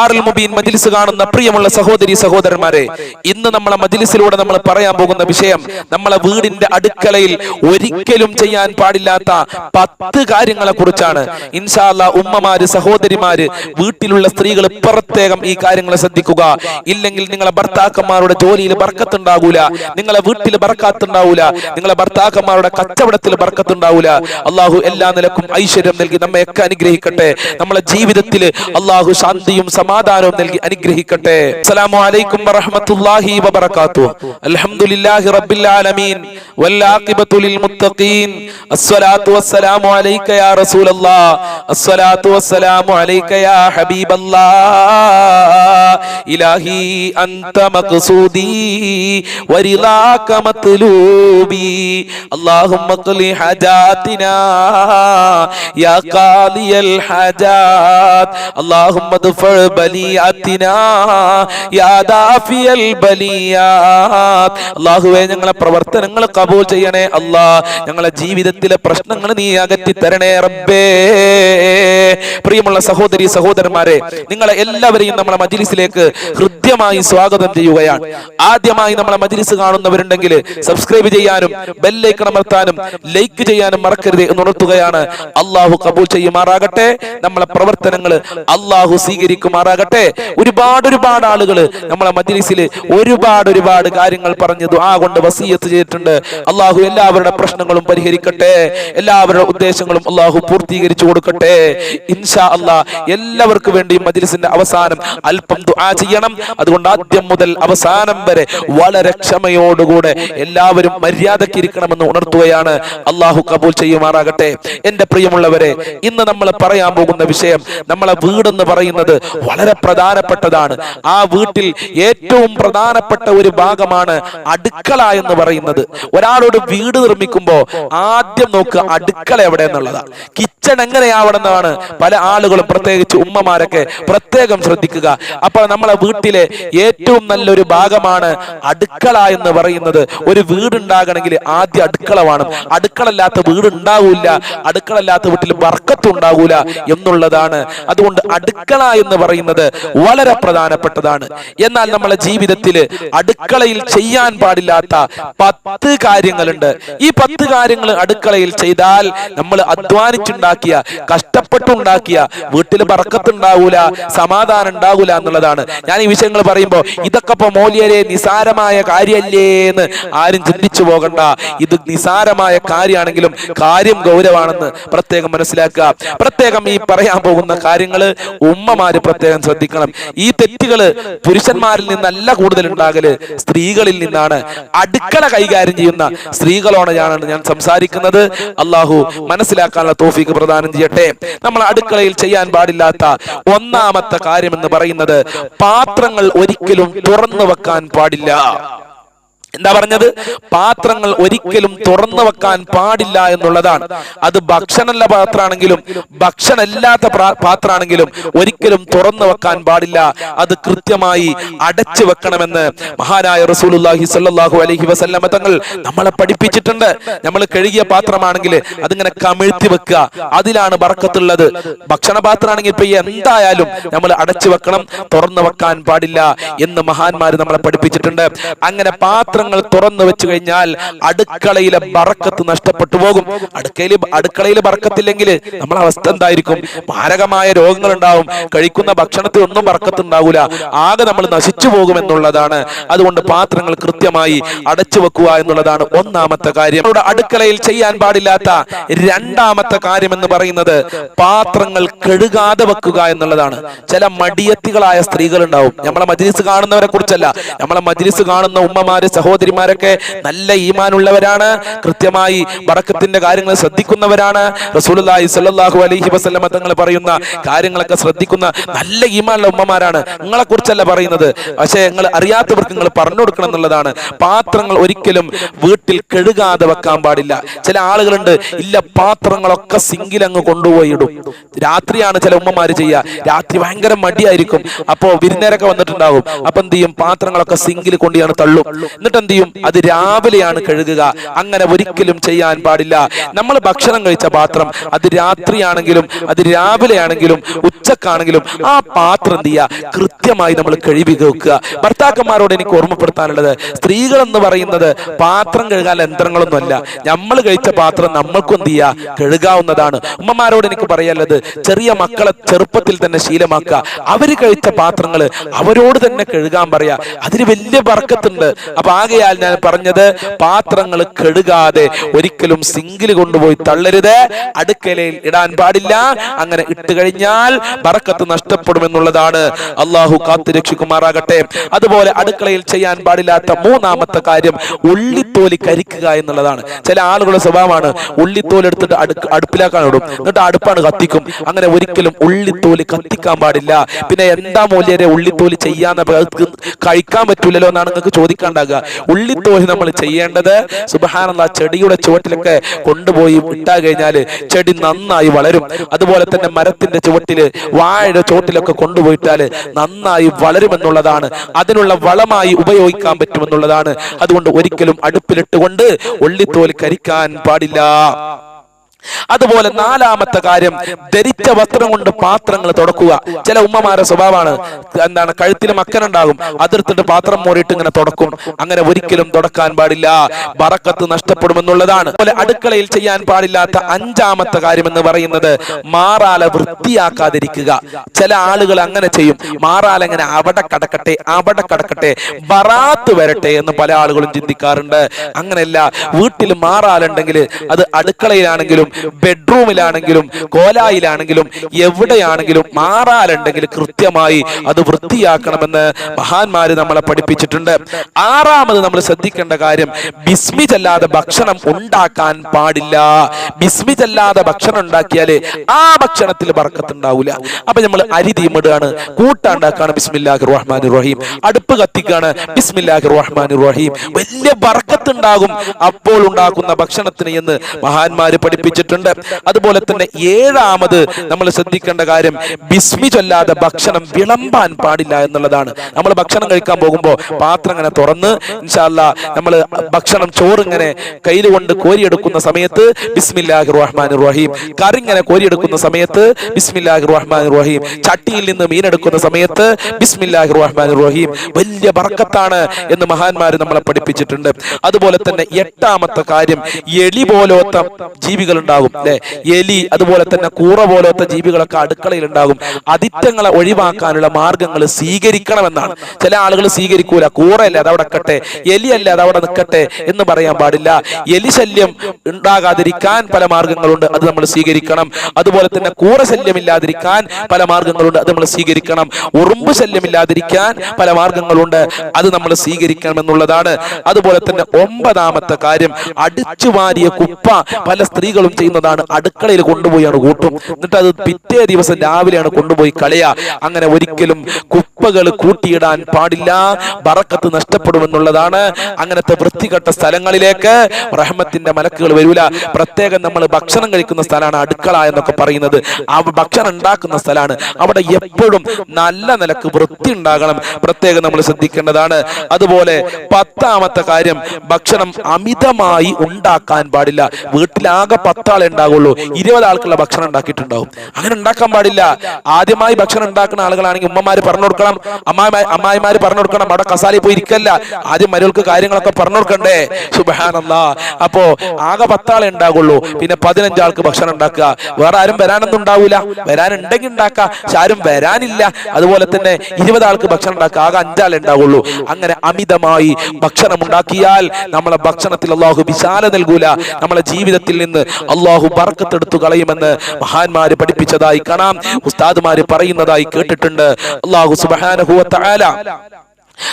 ദാറുൽ മുബീൻ മജിലിസ് കാണുന്ന പ്രിയമുള്ള സഹോദരി സഹോദരന്മാരെ ഇന്ന് നമ്മളെ മജിലിസിലൂടെ നമ്മൾ പറയാൻ പോകുന്ന വിഷയം നമ്മളെ വീടിന്റെ അടുക്കളയിൽ ഒരിക്കലും ചെയ്യാൻ പാടില്ലാത്ത പത്ത് കാര്യങ്ങളെ കുറിച്ചാണ്. ഇൻഷാല്ല ഉമ്മമാര് സഹോദരിമാര് വീട്ടിലുള്ള സ്ത്രീകൾ പ്രത്യേകം ഈ കാര്യങ്ങളെ ശ്രദ്ധിക്കുക. ഇല്ലെങ്കിൽ നിങ്ങളെ ഭർത്താക്കന്മാരുടെ ജോലിയിൽ ബർക്കത്തുണ്ടാകൂല നിങ്ങളെ വീട്ടിൽ ബർക്കാത്തുണ്ടാവൂല നിങ്ങളെ ഭർത്താക്കന്മാരുടെ കച്ചവടത്തിൽ ബർക്കത്തുണ്ടാവൂല. അള്ളാഹു എല്ലാ നിലക്കും ഐശ്വര്യം നൽകി നമ്മയൊക്കെ അനുഗ്രഹിക്കട്ടെ. നമ്മളെ ജീവിതത്തിൽ അള്ളാഹു ശാന്തിയും സമാധാനവും നൽകി അനുഗ്രഹിക്കട്ടെ അസ്സലാമു അലൈക്കും വറഹ്മത്തുള്ളാഹി വബറകാതുഹു അൽഹംദുലില്ലാഹി റബ്ബിൽ ആലമീൻ والعاقبة للمتقين الصلاة والسلام عليك يا رسول الله الصلاة والسلام عليك يا حبيب الله إلهي أنت مقصودي ورضاك مطلوبي اللهم اقل حاجاتنا يا قاضي الحاجات اللهم ادفع അള്ളാഹുവേ ഞങ്ങളെ പ്രവർത്തനങ്ങൾ കബൂൽ ചെയ്യണേ അള്ളാഹ് ഞങ്ങളെ ജീവിതത്തിലെ പ്രശ്നങ്ങൾ നീ അകറ്റി തരണേ റബ്ബേ. പ്രിയമുള്ള സഹോദരി സഹോദരന്മാരെ നിങ്ങളെ എല്ലാവരെയും നമ്മളെ മജിലിസിലേക്ക് ഹൃദ്യമായി സ്വാഗതം ചെയ്യുകയാണ്. ആദ്യമായി നമ്മളെ മജിലിസ് കാണുന്നവരുണ്ടെങ്കിൽ സബ്സ്ക്രൈബ് ചെയ്യാനും ബെല്ലേക്ക് അമർത്താനും ലൈക്ക് ചെയ്യാനും മറക്കരുത് എന്ന് ഉണർത്തുകയാണ്. അള്ളാഹു കബൂൽ ചെയ്യുമാറാകട്ടെ. നമ്മളെ പ്രവർത്തനങ്ങൾ അള്ളാഹു സ്വീകരിക്കുമാർ സ്വീകരിക്കുമാറാകട്ടെ ഒരുപാട് ഒരുപാട് ആളുകൾ നമ്മളെ മജ്ലിസിൽ ഒരുപാട് ഒരുപാട് കാര്യങ്ങൾ പറഞ്ഞു ദുആ കൊണ്ട് വസീയത്ത് ചെയ്തിട്ടുണ്ട്. അള്ളാഹു എല്ലാവരുടെ പ്രശ്നങ്ങളും പരിഹരിക്കട്ടെ. എല്ലാവരുടെ ഉദ്ദേശങ്ങളും അള്ളാഹു പൂർത്തീകരിച്ചു കൊടുക്കട്ടെ. ഇൻഷാ അല്ലാ എല്ലാവർക്കും വേണ്ടി മജ്ലിസിന്റെ അവസാനം അല്പം ദുആ ചെയ്യണം. അതുകൊണ്ട് ആദ്യം മുതൽ അവസാനം വരെ വളരെ ക്ഷമയോടുകൂടെ എല്ലാവരും മര്യാദയ്ക്ക് ഇരിക്കണമെന്ന് ഉണർത്തുകയാണ്. അള്ളാഹു കബൂൽ ചെയ്യുമാറാകട്ടെ. എന്റെ പ്രിയമുള്ളവരെ ഇന്ന് നമ്മൾ പറയാൻ പോകുന്ന വിഷയം നമ്മളെ വീടെന്ന് പറയുന്നത് വളരെ പ്രധാനപ്പെട്ടതാണ്. ആ വീട്ടിൽ ഏറ്റവും പ്രധാനപ്പെട്ട ഒരു ഭാഗമാണ് അടുക്കള എന്ന് പറയുന്നത്. ഒരാളോട് വീട് നിർമ്മിക്കുമ്പോൾ ആദ്യം നോക്കുക അടുക്കള എവിടെ എന്നുള്ളതാണ് കിച്ചൺ എങ്ങനെയാവണമെന്നാണ് പല ആളുകളും പ്രത്യേകിച്ച് ഉമ്മമാരൊക്കെ പ്രത്യേകം ശ്രദ്ധിക്കുക. അപ്പോൾ നമ്മളെ വീട്ടിലെ ഏറ്റവും നല്ലൊരു ഭാഗമാണ് അടുക്കള എന്ന് പറയുന്നത്. ഒരു വീടുണ്ടാകണമെങ്കിൽ ആദ്യം അടുക്കള വേണം. അടുക്കളല്ലാത്ത വീട് ഉണ്ടാവൂല അടുക്കളല്ലാത്ത വീട്ടിൽ വർക്കത്തുണ്ടാവൂല എന്നുള്ളതാണ്. അതുകൊണ്ട് അടുക്കള എന്ന് പറയുന്നത് വളരെ പ്രധാനപ്പെട്ടതാണ്. എന്നാൽ നമ്മളെ ജീവിതത്തിൽ അടുക്കളയിൽ ചെയ്യാൻ പാടില്ലാത്ത പത്ത് കാര്യങ്ങളുണ്ട്. ഈ പത്ത് കാര്യങ്ങൾ അടുക്കളയിൽ ചെയ്താൽ നമ്മൾ അധ്വാനിച്ചുണ്ടാക്കിയ കഷ്ടപ്പെട്ടുണ്ടാക്കിയ വീട്ടിൽ പറക്കത്തുണ്ടാവൂല സമാധാനം ഉണ്ടാവൂല എന്നുള്ളതാണ്. ഞാൻ ഈ വിഷയങ്ങൾ പറയുമ്പോൾ ഇതൊക്കെ ഇപ്പൊ മോലിയരെ നിസാരമായ കാര്യമല്ലേ എന്ന് ആരും ചിന്തിച്ചു പോകണ്ട. ഇത് നിസാരമായ കാര്യമാണെങ്കിലും കാര്യം ഗൗരവാണെന്ന് പ്രത്യേകം മനസ്സിലാക്കുക. പ്രത്യേകം ഈ പറയാൻ പോകുന്ന കാര്യങ്ങൾ ഉമ്മമാര് പ്രത്യേകം ശ്രദ്ധിക്കണം. ഈ തെറ്റുകൾ പുരുഷന്മാരിൽ നിന്നല്ല കൂടുതൽ ഉണ്ടാകൽ സ്ത്രീകളിൽ നിന്നാണ് അടുക്കള കൈകാര്യം ചെയ്യുന്ന സ്ത്രീകളോട് ഞാൻ ഞാൻ സംസാരിക്കുന്നത്. അള്ളാഹു മനസ്സിലാക്കാനുള്ള തോഫിക്ക് പ്രദാനം ചെയ്യട്ടെ. നമ്മൾ അടുക്കളയിൽ ചെയ്യാൻ പാടില്ലാത്ത ഒന്നാമത്തെ കാര്യം എന്ന് പറയുന്നത് പാത്രങ്ങൾ ഒരിക്കലും തുറന്നു വെക്കാൻ പാടില്ല. എന്താ പറഞ്ഞത്? പാത്രങ്ങൾ ഒരിക്കലും തുറന്നു വെക്കാൻ പാടില്ല എന്നുള്ളതാണ്. അത് ഭക്ഷണമല്ല പാത്രമാണെങ്കിലും ഭക്ഷണമില്ലാത്ത പാത്രമാണെങ്കിലും ഒരിക്കലും തുറന്നു വെക്കാൻ പാടില്ല. അത് കൃത്യമായി അടച്ചു വെക്കണമെന്ന് മഹാനായ റസൂലുള്ളാഹി സ്വല്ലല്ലാഹു അലൈഹി വസല്ലമ തങ്ങൾ നമ്മളെ പഠിപ്പിച്ചിട്ടുണ്ട്. നമ്മൾ കഴുകിയ പാത്രമാണെങ്കിൽ അതിങ്ങനെ കമിഴ്ത്തി വെക്കുക. അതിലാണ് ബർക്കത്തുള്ളത്. ഭക്ഷണ പാത്രമാണെങ്കിൽ ഇപ്പൊ എന്തായാലും നമ്മൾ അടച്ചു വെക്കണം. തുറന്നു വെക്കാൻ പാടില്ല എന്ന് മഹാന്മാര് നമ്മളെ പഠിപ്പിച്ചിട്ടുണ്ട്. അങ്ങനെ പാത്രങ്ങൾ തുറന്നു വെച്ചു കഴിഞ്ഞാൽ അടുക്കളയിലെ ബറക്കത്ത് നഷ്ടപ്പെട്ടു പോകും. അടുക്കളയിൽ അടുക്കളയിൽ ബറക്കത്തില്ലെങ്കിൽ നമ്മളെ അവസ്ഥ എന്തായിരിക്കും? മാരകമായ രോഗങ്ങൾ ഉണ്ടാവും കഴിക്കുന്ന ഭക്ഷണത്തിൽ ഒന്നും ബറക്കത്ത് ഉണ്ടാവൂല ആകെ നമ്മൾ നശിച്ചു പോകും എന്നുള്ളതാണ്. അതുകൊണ്ട് പാത്രങ്ങൾ കൃത്യമായി അടച്ചു വെക്കുക എന്നുള്ളതാണ് ഒന്നാമത്തെ കാര്യം. നമ്മുടെ അടുക്കളയിൽ ചെയ്യാൻ പാടില്ലാത്ത രണ്ടാമത്തെ കാര്യം എന്ന് പറയുന്നത് പാത്രങ്ങൾ കഴുകാതെ വെക്കുക എന്നുള്ളതാണ്. ചില മടിയത്തികളായ സ്ത്രീകൾ ഉണ്ടാവും നമ്മളെ മജ്ലിസ് കാണുന്നവരെ കുറിച്ചല്ല. നമ്മളെ മജ്ലിസ് കാണുന്ന ഉമ്മമാര് സഹോദരിമാരൊക്കെ നല്ല ഈമാനുള്ളവരാണ്. കൃത്യമായി വടക്കത്തിന്റെ കാര്യങ്ങൾ ശ്രദ്ധിക്കുന്നവരാണ്. റസൂലുള്ളാഹി സ്വല്ലല്ലാഹു അലൈഹി വസല്ലമ തങ്ങൾ പറയുന്ന കാര്യങ്ങളൊക്കെ ശ്രദ്ധിക്കുന്ന നല്ല ഈമാനുള്ള ഉമ്മമാരാണ്. നിങ്ങളെ കുറിച്ചല്ല പറയുന്നത്. പക്ഷേ നിങ്ങൾ അറിയാത്തവർക്ക് നിങ്ങൾ പറഞ്ഞു കൊടുക്കണം എന്നുള്ളതാണ്. പാത്രങ്ങൾ ഒരിക്കലും വീട്ടിൽ കഴുകാതെ വെക്കാൻ പാടില്ല. ചില ആളുകളുണ്ട് ഇല്ല പാത്രങ്ങളൊക്കെ സിങ്കിൽ അങ്ങ് കൊണ്ടുപോയി ഇടും. രാത്രിയാണ് ചില ഉമ്മമാർ ചെയ്യുക രാത്രി ഭയങ്കര മടിയായിരിക്കും. അപ്പോ വിരുന്നേരൊക്കെ വന്നിട്ടുണ്ടാകും. അപ്പൊ എന്ത് ചെയ്യും? പാത്രങ്ങളൊക്കെ സിങ്കിൽ കൊണ്ടുയാണ് തള്ളും. എന്നിട്ട് എന്ത് അത് രാവിലെയാണ് കഴുകുക. അങ്ങനെ ഒരിക്കലും ചെയ്യാൻ പാടില്ല. നമ്മൾ ഭക്ഷണം കഴിച്ച പാത്രം അത് രാത്രിയാണെങ്കിലും അത് രാവിലെയാണെങ്കിലും ഉച്ചക്കാണെങ്കിലും ആ പാത്രം എന്ത് ചെയ്യുക? കൃത്യമായി നമ്മൾ കഴുകി വെക്കുക. ഭർത്താക്കന്മാരോട് എനിക്ക് ഓർമ്മപ്പെടുത്താനുള്ളത് സ്ത്രീകൾ എന്ന് പറയുന്നത് പാത്രം കഴുകാൻ യന്ത്രങ്ങളൊന്നുമല്ല. നമ്മൾ കഴിച്ച പാത്രം നമ്മൾക്കും എന്ത് ചെയ്യുക? കഴുകാവുന്നതാണ്. ഉമ്മമാരോട് എനിക്ക് പറയാനുള്ളത് ചെറിയ മക്കളെ ചെറുപ്പത്തിൽ തന്നെ ശീലമാക്കുക. അവർ കഴിച്ച പാത്രങ്ങൾ അവരോട് തന്നെ കഴുകാൻ പറയാ. അതിന് വലിയ വർക്കത്തുണ്ട് അപ്പൊ ആകെയാൽ ഞാൻ പറഞ്ഞത് പാത്രങ്ങൾ കെടുകാതെ ഒരിക്കലും സിങ്കിൽ കൊണ്ടുപോയി തള്ളരുത്. അടുക്കലയിൽ ഇടാൻ പാടില്ല. അങ്ങനെ ഇട്ട് കഴിഞ്ഞാൽ ബറക്കത്ത് നഷ്ടപ്പെടുമെന്നുള്ളതാണ് അള്ളാഹു കാത്തു രക്ഷിക്കുമാറാകട്ടെ. അതുപോലെ അടുക്കളയിൽ ചെയ്യാൻ പാടില്ലാത്ത മൂന്നാമത്തെ കാര്യം ഉള്ളിത്തോലി കരിക്കുക എന്നുള്ളതാണ്. ചില ആളുകളുടെ സ്വഭാവമാണ് ഉള്ളിത്തോൽ എടുത്തിട്ട് അടുക്ക് അടുപ്പിലാക്കാൻ ഇടും. എന്നിട്ട് അടുപ്പാണ് കത്തിക്കും. അങ്ങനെ ഒരിക്കലും ഉള്ളിത്തോലി കത്തിക്കാൻ പാടില്ല. പിന്നെ എന്താ മൂല്യരെ ഉള്ളിത്തോലി ചെയ്യാന്ന് കഴിക്കാൻ പറ്റൂലല്ലോ എന്നാണ് നിങ്ങൾക്ക് ചോദിക്കാണ്ടാകുക. ഉള്ളിത്തോലി നമ്മൾ ചെയ്യേണ്ടത് സുബഹാനുള്ള ചെടിയുടെ ചുവട്ടിലൊക്കെ കൊണ്ടുപോയി ഇട്ടാ കഴിഞ്ഞാൽ ചെടി നന്നായി വളരും. അതുപോലെ തന്നെ മരത്തിന്റെ ചുവട്ടിൽ വാഴയുടെ ചുവട്ടിലൊക്കെ കൊണ്ടുപോയിട്ടാൽ നന്നായി വളരുമെന്നുള്ളതാണ്. അതിനുള്ള വളമായി ഉപയോഗിക്കാൻ പറ്റുമെന്നുള്ളതാണ്. അതുകൊണ്ട് ഒരിക്കലും അടുപ്പിലിട്ടുകൊണ്ട് ഉള്ളിത്തോൽ കരിക്കാൻ പാടില്ല. അതുപോലെ നാലാമത്തെ കാര്യം ധരിച്ച വസ്ത്രം കൊണ്ട് പാത്രങ്ങൾ തുടക്കുക. ചില ഉമ്മമാരുടെ സ്വഭാവമാണ് എന്താണ് കഴുത്തിൽ മക്കനുണ്ടാകും അതിർത്തിട്ട് പാത്രം മോറിയിട്ട് ഇങ്ങനെ തുടക്കും. അങ്ങനെ ഒരിക്കലും തുടക്കാൻ പാടില്ല. ബറക്കത്ത് നഷ്ടപ്പെടുമെന്നുള്ളതാണ്. അതുപോലെ അടുക്കളയിൽ ചെയ്യാൻ പാടില്ലാത്ത അഞ്ചാമത്തെ കാര്യം എന്ന് പറയുന്നത് മാറാല വൃത്തിയാക്കാതിരിക്കുക. ചില ആളുകൾ അങ്ങനെ ചെയ്യും. മാറാല ഇങ്ങനെ അവിടെ കടക്കട്ടെ അവിടെ കടക്കട്ടെ ബറാത്ത് വരട്ടെ എന്ന് പല ആളുകളും ചിന്തിക്കാറുണ്ട്. അങ്ങനെയല്ല വീട്ടിൽ മാറാലുണ്ടെങ്കിൽ അത് അടുക്കളയിലാണെങ്കിലും ബെഡ്റൂമിലാണെങ്കിലും കോലായിലാണെങ്കിലും എവിടെയാണെങ്കിലും മാറാലുണ്ടെങ്കിൽ കൃത്യമായി അത് വൃത്തിയാക്കണമെന്ന് മഹാന്മാര് നമ്മളെ പഠിപ്പിച്ചിട്ടുണ്ട്. ആറാമത് നമ്മൾ ശ്രദ്ധിക്കേണ്ട കാര്യം ബിസ്മി ചെല്ലാതെ ഭക്ഷണം ഉണ്ടാക്കാൻ പാടില്ല. ബിസ്മി ചെല്ലാതെ ഭക്ഷണം ഉണ്ടാക്കിയാൽ ആ ഭക്ഷണത്തിൽ ബർക്കത്തുണ്ടാവില്ല അപ്പൊ നമ്മൾ അരി തീമിടുകയാണ് കൂട്ടാണ്ടാക്കാണ് ബിസ്മില്ലാഹി റഹ്മാൻ റഹീം അടുപ്പ് കത്തിക്കാണ് ബിസ്മില്ലാഹി റഹ്മാൻ റഹീം വലിയ ബർക്കത്തുണ്ടാകും അപ്പോൾ ഉണ്ടാക്കുന്ന ഭക്ഷണത്തിന് എന്ന് മഹാന്മാര് പഠിപ്പിച്ചിട്ടുണ്ട് അതുപോലെ തന്നെ ഏഴാമത് നമ്മൾ ശ്രദ്ധിക്കേണ്ട കാര്യം ബിസ്മി ചൊല്ലാതെ ഭക്ഷണം വിളമ്പാൻ പാടില്ല എന്നുള്ളതാണ്. നമ്മൾ ഭക്ഷണം കഴിക്കാൻ പോകുമ്പോൾ പാത്രം ഇങ്ങനെ തുറന്ന് ഇൻഷാല്ല നമ്മൾ ഭക്ഷണം ചോറ് ഇങ്ങനെ കയ്യിൽ കൊണ്ട് കോരിയെടുക്കുന്ന സമയത്ത് ബിസ്മില്ലാഹി റഹ്മാൻ റഹീം കറി ഇങ്ങനെ കോരിയെടുക്കുന്ന സമയത്ത് ബിസ്മില്ലാഹി റഹ്മാൻ റഹീം ചട്ടിയിൽ നിന്ന് മീൻ എടുക്കുന്ന സമയത്ത് ബിസ്മില്ലാഹി റഹ്മാൻ റഹീം വലിയ ബർക്കത്താണ് എന്ന് മഹാന്മാർ നമ്മളെ പഠിപ്പിച്ചിട്ടുണ്ട്. അതുപോലെ തന്നെ എട്ടാമത്തെ കാര്യം എലി പോലോത്ത ജീവികൾ ഉണ്ടാകും അല്ലെ? എലി അതുപോലെ തന്നെ കൂറ പോലത്തെ ജീവികളൊക്കെ അടുക്കളയിൽ ഉണ്ടാകും. അതിറ്റങ്ങളെ ഒഴിവാക്കാനുള്ള മാർഗങ്ങൾ സ്വീകരിക്കണമെന്നാണ്. ചില ആളുകൾ സ്വീകരിക്കൂല കൂറയല്ല അത് അവിടെ നിൽക്കട്ടെ എലിയല്ല അത് അവിടെ നിൽക്കട്ടെ എന്ന് പറയാൻ പാടില്ല. എലി ശല്യം ഉണ്ടാകാതിരിക്കാൻ പല മാർഗങ്ങളുണ്ട് അത് നമ്മൾ സ്വീകരിക്കണം. അതുപോലെ തന്നെ കൂറ ശല്യം ഇല്ലാതിരിക്കാൻ പല മാർഗങ്ങളുണ്ട് അത് നമ്മൾ സ്വീകരിക്കണം. ഉറുമ്പ് ശല്യം ഇല്ലാതിരിക്കാൻ പല മാർഗങ്ങളുണ്ട് അത് നമ്മൾ സ്വീകരിക്കണം എന്നുള്ളതാണ് അതുപോലെ തന്നെ ഒമ്പതാമത്തെ കാര്യം അടിച്ചു വാരിയ കുപ്പ പല സ്ത്രീകളും ചെയ്യുന്നതാണ്. അടുക്കളയിൽ കൊണ്ടുപോയാണ് കൂട്ടും. എന്നിട്ട് അത് പിറ്റേ ദിവസം രാവിലെയാണ് കൊണ്ടുപോയി കളയുക. അങ്ങനെ ഒരിക്കലും കുപ്പകൾ കൂട്ടിയിടാൻ പാടില്ല. ബറക്കത്ത് നഷ്ടപ്പെടുമെന്നുള്ളതാണ് അങ്ങനത്തെ വൃത്തികെട്ട സ്ഥലങ്ങളിലേക്ക് റഹ്മത്തിന്റെ മലക്കുകൾ വരൂല. പ്രത്യേകം നമ്മൾ ഭക്ഷണം കഴിക്കുന്ന സ്ഥലമാണ് അടുക്കള എന്നൊക്കെ പറയുന്നത്. ആ ഭക്ഷണം ഉണ്ടാക്കുന്ന സ്ഥലമാണ്. അവിടെ എപ്പോഴും നല്ല നിലയ്ക്ക് വൃത്തി ഉണ്ടാകണം. പ്രത്യേകം നമ്മൾ ശ്രദ്ധിക്കേണ്ടതാണ്. അതുപോലെ പത്താമത്തെ കാര്യം ഭക്ഷണം അമിതമായി ഉണ്ടാക്കാൻ പാടില്ല. വീട്ടിലാകെ പത്താളെ ഉണ്ടാകുള്ളൂ ഇരുപത് ആൾക്കുള്ള ഭക്ഷണം ഉണ്ടാക്കിയിട്ടുണ്ടാവും. അങ്ങനെ ഉണ്ടാക്കാൻ പാടില്ല. ആദ്യമായി ഭക്ഷണം ഉണ്ടാക്കുന്ന ആളുകളാണെങ്കിൽ ഉമ്മമാര് പറഞ്ഞു കൊടുക്കണം. അമ്മായി അമ്മായിമാര് പറഞ്ഞു കൊടുക്കണം. അവിടെ കസാലി പോയി ഇരിക്കല്ല. ആദ്യം മരുകൾക്ക് കാര്യങ്ങളൊക്കെ പറഞ്ഞു കൊടുക്കണ്ടേ? സുബാനല്ല അപ്പോ ആകെ പത്താളെ ഉണ്ടാകുള്ളൂ. പിന്നെ പതിനഞ്ചാൾക്ക് ഭക്ഷണം ഉണ്ടാക്കുക. വേറെ ആരും വരാനൊന്നും ഉണ്ടാവൂല. വരാനുണ്ടെങ്കിൽ ഉണ്ടാക്കുക പക്ഷെ ആരും വരാനില്ല. അതുപോലെ തന്നെ ഇരുപതാൾക്ക് ഭക്ഷണം ഉണ്ടാക്കുക. ആകെ അഞ്ചാളെ ഉണ്ടാവുള്ളൂ. അങ്ങനെ അമിതമായി ഭക്ഷണം ഉണ്ടാക്കിയാൽ നമ്മളെ ഭക്ഷണത്തിൽ അള്ളാഹു വിശാല നൽകൂല. നമ്മളെ ജീവിതത്തിൽ നിന്ന് അള്ളാഹു പറക്കത്തെടുത്തു കളയുമെന്ന് മഹാന്മാര് പഠിപ്പിച്ചതായി കാണാം. ഉസ്താദുമാര് പറയുന്നതായി കേട്ടിട്ടുണ്ട്. അള്ളാഹു സുബാനഹുവ തആല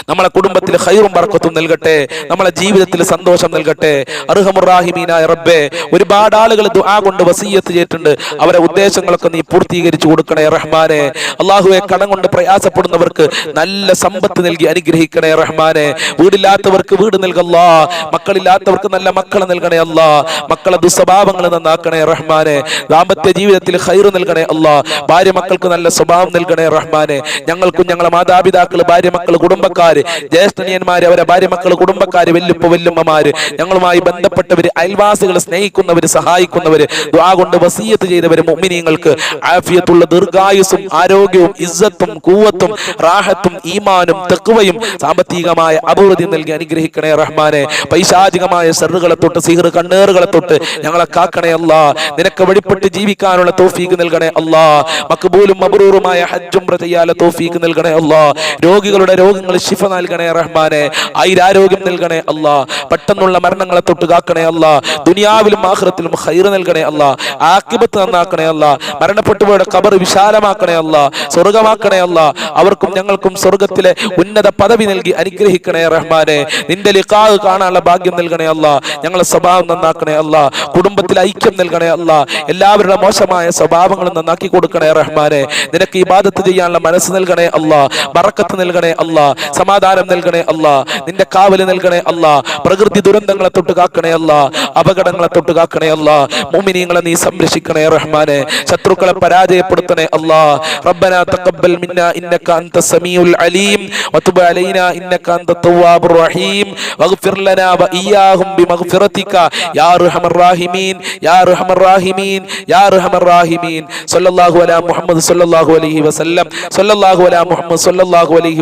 നമ്മളെ കുടുംബത്തിൽ ഹൈറും ബർക്കത്തും നൽകട്ടെ. നമ്മളെ ജീവിതത്തിൽ സന്തോഷം നൽകട്ടെ. അർഹമുറാഹിമീനായ റബ്ബേ ഒരുപാട് ആളുകൾ ദുആ കൊണ്ട് വസീയത്ത് ചെയ്തിട്ടുണ്ട്. അവരെ ഉദ്ദേശങ്ങളൊക്കെ നീ പൂർത്തീകരിച്ചു കൊടുക്കണേ റഹ്മാനെ. അള്ളാഹുവെ കടം കൊണ്ട് പ്രയാസപ്പെടുന്നവർക്ക് നല്ല സമ്പത്ത് നൽകി അനുഗ്രഹിക്കണേ റഹ്മാനെ. വീടില്ലാത്തവർക്ക് വീട് നൽകല്ലാ. മക്കളില്ലാത്തവർക്ക് നല്ല മക്കളെ നൽകണേ അല്ലാ. മക്കളെ ദുസ്വഭാവങ്ങൾ നന്നാക്കണേ റഹ്മാനെ. ദാമ്പത്യ ജീവിതത്തിൽ ഹൈറ് നൽകണേ അല്ലാ. ഭാര്യ മക്കൾക്ക് നല്ല സ്വഭാവം നൽകണേ റഹ്മാനെ. ഞങ്ങൾക്കും ഞങ്ങളെ മാതാപിതാക്കൾ ഭാര്യ മക്കൾ കുടുംബക്കാർ കുടുംബക്കാര് ജ്യേഷ്ഠനിയന്മാര് അവരെ ഭാര്യ മക്കൾ കുടുംബക്കാര് വെല്ലുപ്പ വെല്ലുമ്മമാര് ഞങ്ങളുമായി ബന്ധപ്പെട്ടവര് അയൽവാസികളെ സ്നേഹിക്കുന്നവര് സഹായിക്കുന്നവര് ദ്വാ കൊണ്ട് വസീയത്ത് ചെയ്തവര് മുഅ്മിനീങ്ങൾക്ക് ആഫിയത്തുള്ള ദീർഘായുസും ആരോഗ്യവും ഇസ്സത്തും കൂവത്തും റാഹത്തും ഈമാനും തെക്കുവയും സാമ്പത്തികമായ അഭിവൃദ്ധി നൽകി അനുഗ്രഹിക്കണേ റഹ്മാനെ. പൈശാചികമായ സെറുകളെ തൊട്ട് സിഹർ കണ്ണേറുകളെ തൊട്ട് ഞങ്ങളെ കാക്കണേ അല്ല. നിനക്ക് വെളിപ്പെട്ട് ജീവിക്കാനുള്ള തോഫീക്ക് നൽകണേ അല്ലാ. മക്ബൂലും മബ്രൂറുമായ ഹജ്ജും ചെയ്യാല തോഫീക്ക് നൽകണേ അല്ലാ. രോഗികളുടെ രോഗങ്ങൾ ശിഫ നൽകണേ റഹ്മാനെ. ആയിരാരോഗ്യം നൽകണേ അല്ല. പെട്ടെന്നുള്ള മരണങ്ങളെ തൊട്ട് കാക്കണേ അല്ല. ദുനിയാവിലും ആഹ്റത്തിലും ഹൈർ നൽകണേ അല്ല. ആക്കിബത്ത് നന്നാക്കണേ അല്ല. മരണപ്പെട്ടുപോയുടെ കബർ വിശാലമാക്കണേ അല്ല. സ്വർഗമാക്കണേ അല്ല. അവർക്കും ഞങ്ങൾക്കും സ്വർഗത്തിലെ ഉന്നത പദവി നൽകി അനുഗ്രഹിക്കണേ റഹ്മാനെ. നിന്റെ ലിഖാവ് കാണാനുള്ള ഭാഗ്യം നൽകണേ അല്ല. ഞങ്ങളെ സ്വഭാവം നന്നാക്കണേ അല്ല. കുടുംബത്തിൽ ഐക്യം നൽകണേ അല്ല. എല്ലാവരുടെ മോശമായ സ്വഭാവങ്ങളും നന്നാക്കി കൊടുക്കണേ റഹ്മാനെ. നിനക്ക് ഇബാദത്ത് ചെയ്യാനുള്ള മനസ്സ് നൽകണേ അല്ല. ബറക്കത്ത് നൽകണേ അല്ലാ. സമാധാനം നൽകണേ അല്ല. നിന്റെ കാവൽ നൽകണേ അല്ല. പ്രകൃതി ദുരന്തങ്ങളെ തൊട്ട് കാക്കണേ അല്ല. അപകടങ്ങളെ തൊട്ട് കാക്കണേ അല്ല. മുഅ്മിനീങ്ങളെ നീ സംരക്ഷിക്കണേ റഹ്മാനെ. ശത്രുക്കളെ പരാജയപ്പെടുത്തണേ അല്ലാ. റബ്ബന തഖബ്ബൽ മിന്നാ ഇന്നക അൻത സമീഉൽ അലീം. വതുബ് അലൈനാ ഇന്നക അൻത തവ്വാബുർ റഹീം. വഗ്ഫിർ ലനാ يا ബിമഗ്ഫിറതിക യാ അർഹമർ റഹീമീൻ. യാ അർഹമർ റഹീമീൻ. യാ അർഹമർ റഹീമീൻ. സല്ലല്ലാഹു അലാ മുഹമ്മദ് സല്ലല്ലാഹു അലൈഹി വസല്ലം. സല്ലല്ലാഹു അലാ മുഹമ്മദ് സല്ലല്ലാഹു അലൈഹി